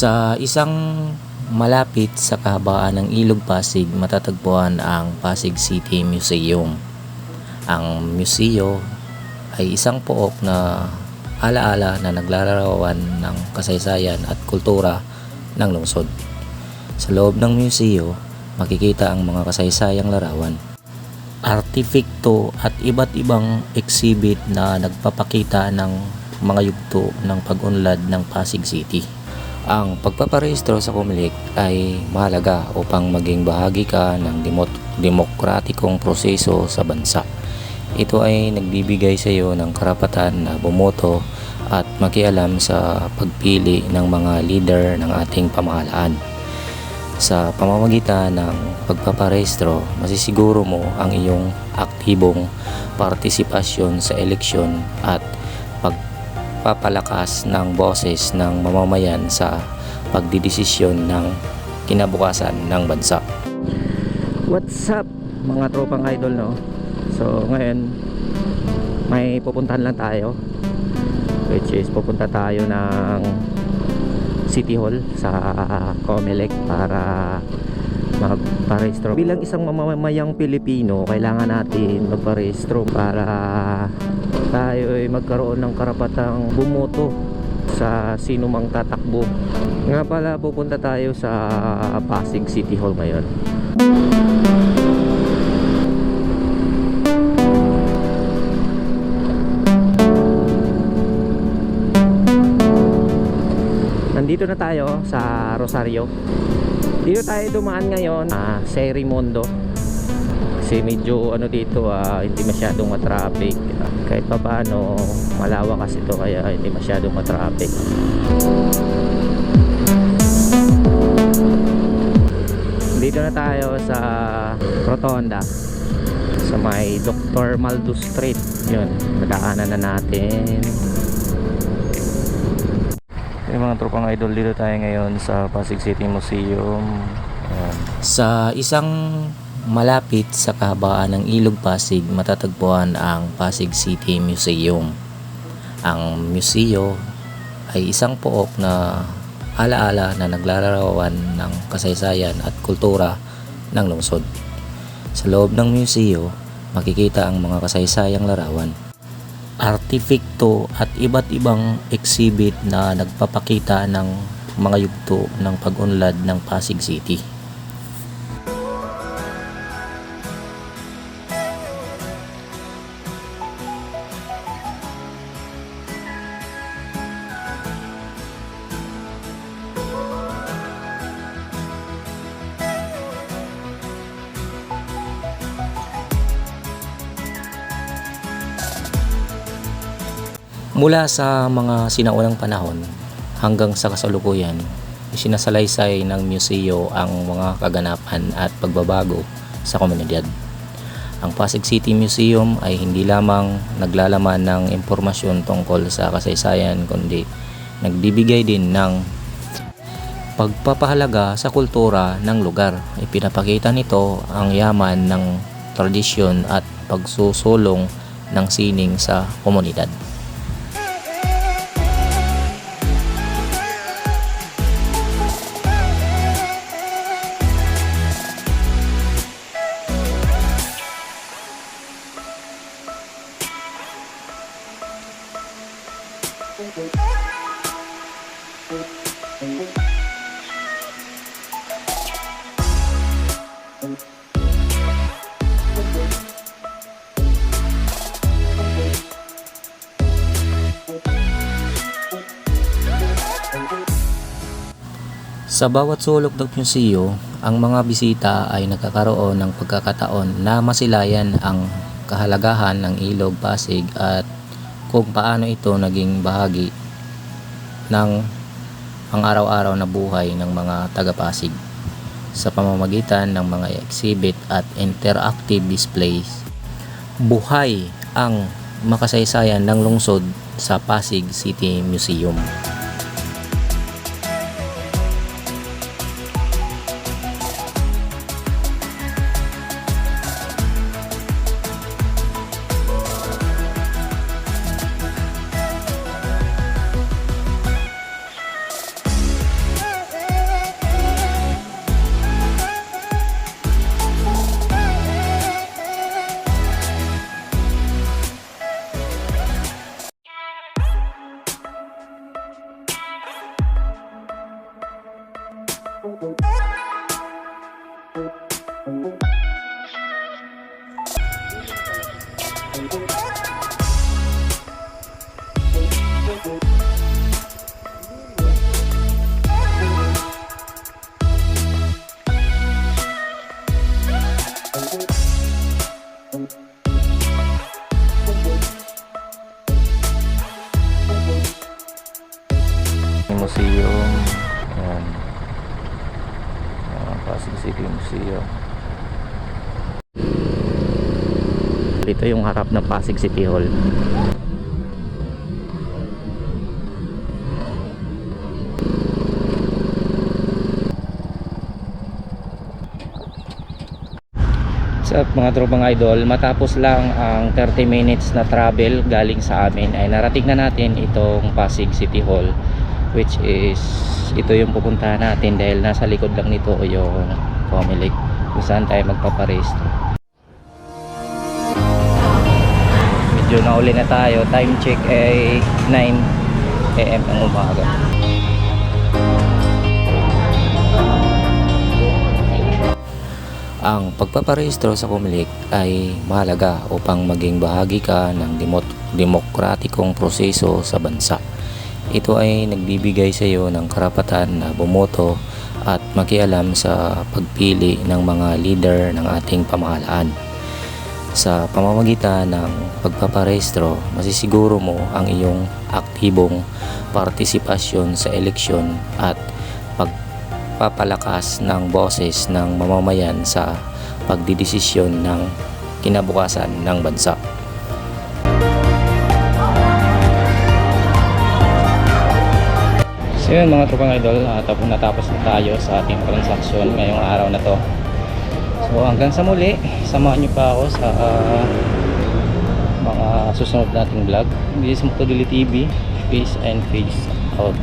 Sa isang malapit sa kahabaan ng Ilog Pasig matatagpuan ang Pasig City Museum. Ang museo ay isang pook na alaala na naglalarawan ng kasaysayan at kultura ng lungsod. Sa loob ng museo, makikita ang mga kasaysayang larawan, artifekto at iba't ibang exhibit na nagpapakita ng mga yugto ng pag-unlad ng Pasig City. Ang pagpaparehistro sa Comelec ay mahalaga upang maging bahagi ka ng demokratikong proseso sa bansa. Ito ay nagbibigay sa iyo ng karapatan na bumoto at makialam sa pagpili ng mga leader ng ating pamahalaan. Sa pamamagitan ng pagpaparehistro, masisiguro mo ang iyong aktibong partisipasyon sa eleksyon at pagpapalakas ng boses ng mamamayan sa pagdidesisyon ng kinabukasan ng bansa. What's up mga tropang idol no? So ngayon may pupuntahan lang tayo which is pupunta tayo ng City Hall sa Comelec para magparehistro. Bilang isang mamamayang Pilipino, kailangan natin magparehistro para tayo ay magkaroon ng karapatang bumoto sa sino mang tatakbo. Nga pala pupunta tayo sa Pasig City Hall ngayon. Nandito na tayo sa Rosario. Dito tayo dumaan ngayon sa Serimondo. Kasi medyo ano dito ah, hindi masyadong matraffic. Ah, kahit pa paano malawak kasi ito kaya hindi masyadong matraffic. Dito na tayo sa Rotonda sa may Dr. Maldo Street. Yun, nadaanan na natin. Yung mga tropang idol dito tayo ngayon sa Pasig City Museum. Ayan. Sa isang malapit sa kahabaan ng Ilog Pasig matatagpuan ang Pasig City Museum. Ang museo ay isang pook na alaala na naglalarawan ng kasaysayan at kultura ng lungsod. Sa loob ng museo, makikita ang mga kasaysayang larawan artifekto at iba't ibang exhibit na nagpapakita ng mga yugto ng pag-unlad ng Pasig City. Mula sa mga sinaunang panahon hanggang sa kasalukuyan, isinasalaysay ng museo ang mga kaganapan at pagbabago sa komunidad. Ang Pasig City Museum ay hindi lamang naglalaman ng impormasyon tungkol sa kasaysayan kundi nagbibigay din ng pagpapahalaga sa kultura ng lugar. Ipinapakita nito ang yaman ng tradisyon at pagsusulong ng sining sa komunidad. Sa bawat sulok ng museo, ang mga bisita ay nagkakaroon ng pagkakataon na masilayan ang kahalagahan ng ilog Pasig at kung paano ito naging bahagi ng ang araw-araw na buhay ng mga taga-Pasig sa pamamagitan ng mga exhibit at interactive displays. Buhay ang makasaysayan ng lungsod sa Pasig City Museum. Museum. Ayan. Ah, Pasig City Museum. Ito yung harap ng Pasig City Hall. What's up mga tropang idol matapos lang ang 30 minutes na travel galing sa amin ay narating na natin itong Pasig City Hall which is ito yung pupuntahan natin dahil nasa likod lang nito yung Comelec kung saan tayo magpaparesto. Medyo nauli na tayo. Time check ay 9am ng umaga. Ang pagpaparehistro sa Comelec ay mahalaga upang maging bahagi ka ng demot- demokratikong proseso sa bansa. Ito ay nagbibigay sa iyo ng karapatan na bumoto at makialam sa pagpili ng mga leader ng ating pamahalaan. Sa pamamagitan ng pagpaparehistro, masisiguro mo ang iyong aktibong partisipasyon sa eleksyon at pagpapalakas ng boses ng mamamayan sa pagdidesisyon ng kinabukasan ng bansa. So yun mga tropang idol, uh, tapos natapos na tayo sa ating transaksyon ngayong araw na to. So hanggang sa muli, samahan nyo pa ako sa ah, mga susunod nating vlog. This is Motodili TV. Peace and face out.